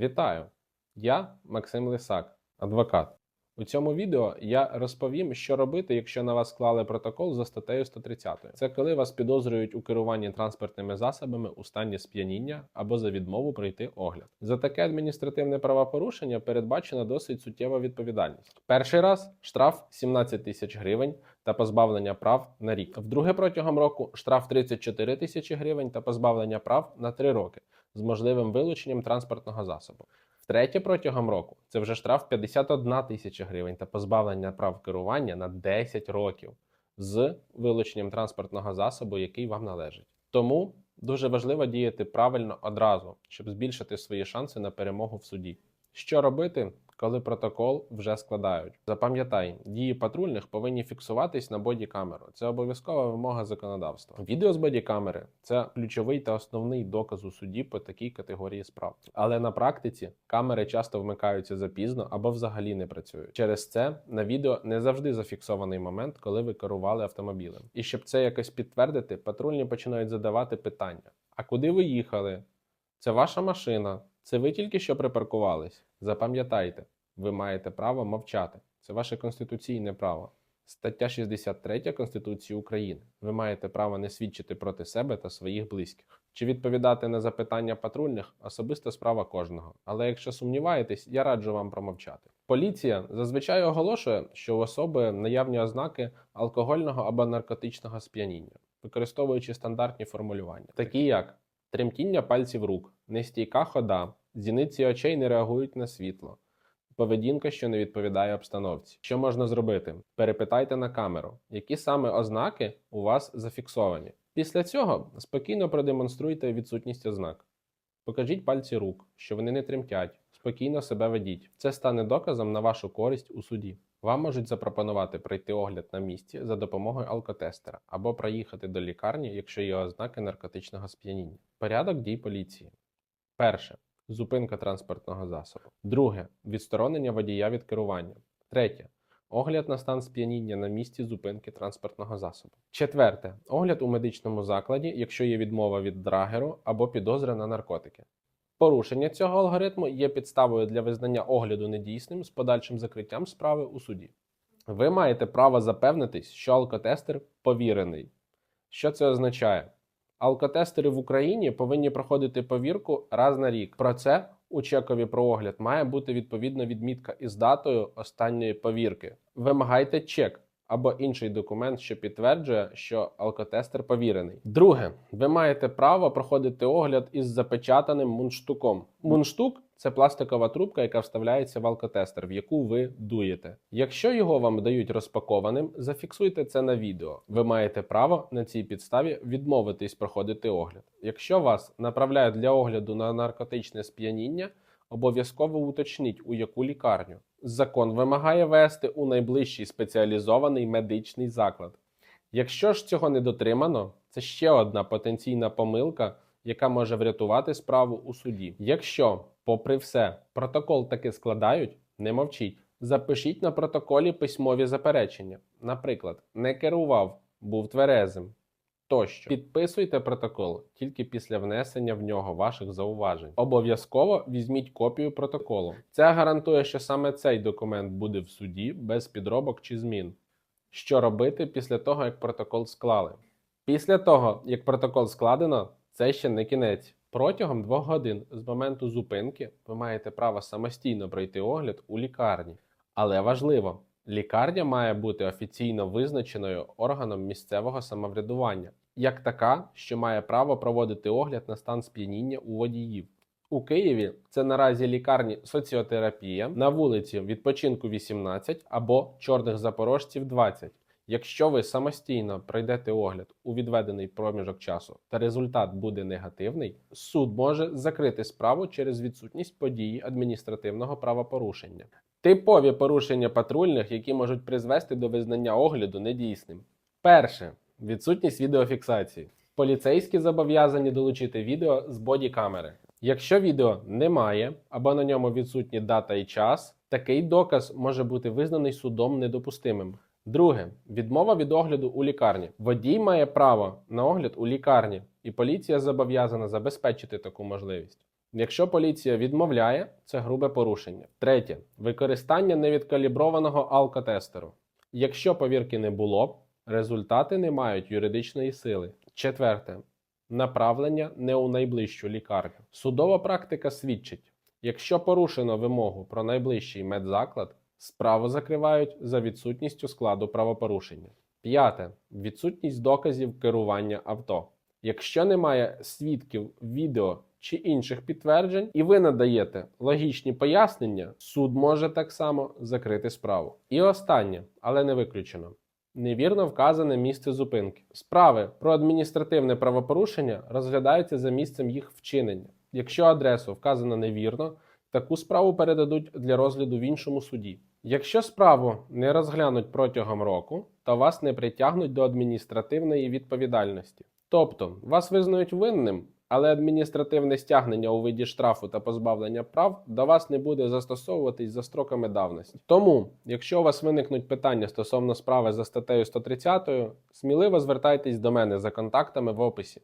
Вітаю! Я Максим Лисак, адвокат. У цьому відео я розповім, що робити, якщо на вас склали протокол за статтею 130. Це коли вас підозрюють у керуванні транспортними засобами у стані сп'яніння або за відмову пройти огляд. За таке адміністративне правопорушення передбачена досить суттєва відповідальність. Перший раз штраф 17 тисяч гривень та позбавлення прав на рік. Вдруге протягом року штраф 34 тисячі гривень та позбавлення прав на 3 роки з можливим вилученням транспортного засобу. Втретє протягом року це вже штраф 51 тисяча гривень та позбавлення прав керування на 10 років з вилученням транспортного засобу, який вам належить. Тому дуже важливо діяти правильно одразу, щоб збільшити свої шанси на перемогу в суді. Що робити, коли протокол вже складають? Запам'ятай, дії патрульних повинні фіксуватись на бодікамеру. Це обов'язкова вимога законодавства. Відео з бодікамери це ключовий та основний доказ у суді по такій категорії справ. Але на практиці камери часто вмикаються запізно або взагалі не працюють. Через це на відео не завжди зафіксований момент, коли ви керували автомобілем. І щоб це якось підтвердити, патрульні починають задавати питання: а куди ви їхали? Це ваша машина. Це ви тільки що припаркувались. Запам'ятайте, ви маєте право мовчати. Це ваше конституційне право. Стаття 63 Конституції України. Ви маєте право не свідчити проти себе та своїх близьких. Чи відповідати на запитання патрульних особиста справа кожного. Але якщо сумніваєтесь, я раджу вам промовчати. Поліція зазвичай оголошує, що у особи наявні ознаки алкогольного або наркотичного сп'яніння, використовуючи стандартні формулювання, такі як тремтіння пальців рук, нестійка хода, зіниці очей не реагують на світло, поведінка, що не відповідає обстановці. Що можна зробити? Перепитайте на камеру, які саме ознаки у вас зафіксовані. Після цього спокійно продемонструйте відсутність ознак. Покажіть пальці рук, що вони не тремтять, спокійно себе ведіть. Це стане доказом на вашу користь у суді. Вам можуть запропонувати пройти огляд на місці за допомогою алкотестера або проїхати до лікарні, якщо є ознаки наркотичного сп'яніння. Порядок дій поліції. Перше. Зупинка транспортного засобу. Друге. Відсторонення водія від керування. Третє. Огляд на стан сп'яніння на місці зупинки транспортного засобу. Четверте. Огляд у медичному закладі, якщо є відмова від драгеру або підозра на наркотики. Порушення цього алгоритму є підставою для визнання огляду недійсним з подальшим закриттям справи у суді. Ви маєте право запевнитись, що алкотестер повірений. Що це означає? Алкотестери в Україні повинні проходити повірку раз на рік. Про це у чекові про огляд має бути відповідна відмітка із датою останньої повірки. Вимагайте чек або інший документ, що підтверджує, що алкотестер повірений. Друге, ви маєте право проходити огляд із запечатаним мундштуком. Мундштук це пластикова трубка, яка вставляється в алкотестер, в яку ви дуєте. Якщо його вам дають розпакованим, зафіксуйте це на відео. Ви маєте право на цій підставі відмовитись проходити огляд. Якщо вас направляють для огляду на наркотичне сп'яніння, обов'язково уточніть, у яку лікарню. Закон вимагає вести у найближчий спеціалізований медичний заклад. Якщо ж цього не дотримано, це ще одна потенційна помилка, яка може врятувати справу у суді. Якщо, попри все, протокол таки складають, не мовчіть. Запишіть на протоколі письмові заперечення. Наприклад, не керував, був тверезим. Тощо підписуйте протокол тільки після внесення в нього ваших зауважень. Обов'язково візьміть копію протоколу. Це гарантує, що саме цей документ буде в суді без підробок чи змін. Що робити після того, як протокол склали? Після того, як протокол складено, це ще не кінець. Протягом двох годин з моменту зупинки ви маєте право самостійно пройти огляд у лікарні. Але важливо, лікарня має бути офіційно визначеною органом місцевого самоврядування, як така, що має право проводити огляд на стан сп'яніння у водіїв. У Києві це наразі лікарні соціотерапія на вулиці Відпочинку 18 або Чорних Запорожців 20. Якщо ви самостійно пройдете огляд у відведений проміжок часу та результат буде негативний, суд може закрити справу через відсутність події адміністративного правопорушення. Типові порушення патрульних, які можуть призвести до визнання огляду недійсним. Перше відсутність відеофіксації. Поліцейські зобов'язані долучити відео з бодікамери. Якщо відео немає або на ньому відсутні дата і час, такий доказ може бути визнаний судом недопустимим. Друге відмова від огляду у лікарні. Водій має право на огляд у лікарні, і поліція зобов'язана забезпечити таку можливість. Якщо поліція відмовляє, це грубе порушення. Третє використання невідкаліброваного алкотестеру. Якщо повірки не було, результати не мають юридичної сили. Четверте направлення не у найближчу лікарню. Судова практика свідчить, якщо порушено вимогу про найближчий медзаклад, справу закривають за відсутністю складу правопорушення. П'яте відсутність доказів керування авто. Якщо немає свідків відео чи інших підтверджень, і ви надаєте логічні пояснення, суд може так само закрити справу. І останнє, але не виключено. Невірно вказане місце зупинки. Справи про адміністративне правопорушення розглядаються за місцем їх вчинення. Якщо адресу вказано невірно, таку справу передадуть для розгляду в іншому суді. Якщо справу не розглянуть протягом року, то вас не притягнуть до адміністративної відповідальності. Тобто вас визнають винним, але адміністративне стягнення у виді штрафу та позбавлення прав до вас не буде застосовуватись за строками давності. Тому, якщо у вас виникнуть питання стосовно справи за статтею 130, сміливо звертайтесь до мене за контактами в описі.